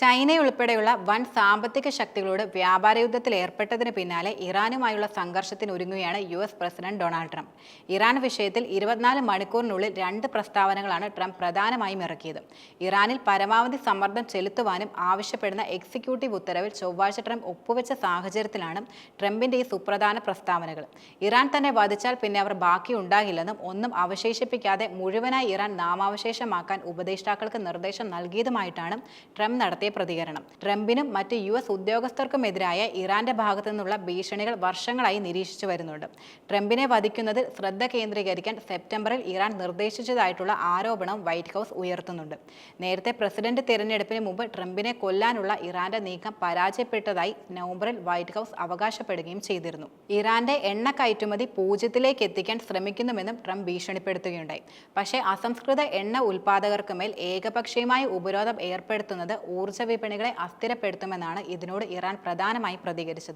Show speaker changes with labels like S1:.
S1: ചൈനയുൾപ്പെടെയുള്ള വൻ സാമ്പത്തിക ശക്തികളോട് വ്യാപാര യുദ്ധത്തിൽ ഏർപ്പെട്ടതിന് പിന്നാലെ ഇറാനുമായുള്ള സംഘർഷത്തിന് ഒരുങ്ങുകയാണ് U S president Donald Trump. Iran വിഷയത്തിൽ ഇരുപത്തിനാല് മണിക്കൂറിനുള്ളിൽ രണ്ട് പ്രസ്താവനകളാണ് ട്രംപ് പ്രധാനമായും ഇറക്കിയത്. ഇറാനിൽ പരമാവധി സമ്മർദ്ദം ചെലുത്തുവാനും ആവശ്യപ്പെടുന്ന എക്സിക്യൂട്ടീവ് ഉത്തരവിൽ ചൊവ്വാഴ്ച ട്രംപ് ഒപ്പുവെച്ച സാഹചര്യത്തിലാണ് ട്രംപിന്റെ ഈ സുപ്രധാന പ്രസ്താവനകൾ. ഇറാൻ തന്നെ വധിച്ചാൽ പിന്നെ അവർ ബാക്കി ഉണ്ടാകില്ലെന്നും ഒന്നും അവശേഷിപ്പിക്കാതെ മുഴുവനായി ഇറാൻ നാമാവശേഷമാക്കാൻ ഉപദേഷ്ടാക്കൾക്ക് നിർദ്ദേശം നൽകിയതുമായിട്ടാണ് ട്രംപ് നടത്തിയ പ്രതികരണം. ട്രംപിനും മറ്റ് യു എസ് ഉദ്യോഗസ്ഥർക്കുമെതിരായ ഇറാന്റെ ഭാഗത്തു നിന്നുള്ള ഭീഷണികൾ വർഷങ്ങളായി നിരീക്ഷിച്ചു വരുന്നുണ്ട്. ട്രംപിനെ വധിക്കുന്നതിൽ ശ്രദ്ധ കേന്ദ്രീകരിക്കാൻ സെപ്റ്റംബറിൽ ഇറാൻ നിർദ്ദേശിച്ചതായിട്ടുള്ള ആരോപണം വൈറ്റ് ഹൗസ് ഉയർത്തുന്നുണ്ട്. നേരത്തെ പ്രസിഡന്റ് തിരഞ്ഞെടുപ്പിന് മുമ്പ് ട്രംപിനെ കൊല്ലാനുള്ള ഇറാന്റെ നീക്കം പരാജയപ്പെട്ടതായി നവംബറിൽ വൈറ്റ് ഹൗസ് അവകാശപ്പെടുകയും ചെയ്തിരുന്നു. ഇറാന്റെ എണ്ണ കയറ്റുമതി പൂജ്യത്തിലേക്ക് എത്തിക്കാൻ ശ്രമിക്കുന്നുവെന്നും ട്രംപ് ഭീഷണിപ്പെടുത്തുകയുണ്ടായി. പക്ഷേ അസംസ്കൃത എണ്ണ ഉൽപാദകർക്ക് മേൽ ഏകപക്ഷീയമായ ഉപരോധം ഏർപ്പെടുത്തുന്നത് ഊർജ വിപണികളെ അസ്ഥിരപ്പെടുത്തുമെന്നാണ് ഇതിനോട് ഇറാൻ പ്രധാനമായും പ്രതികരിച്ചത്.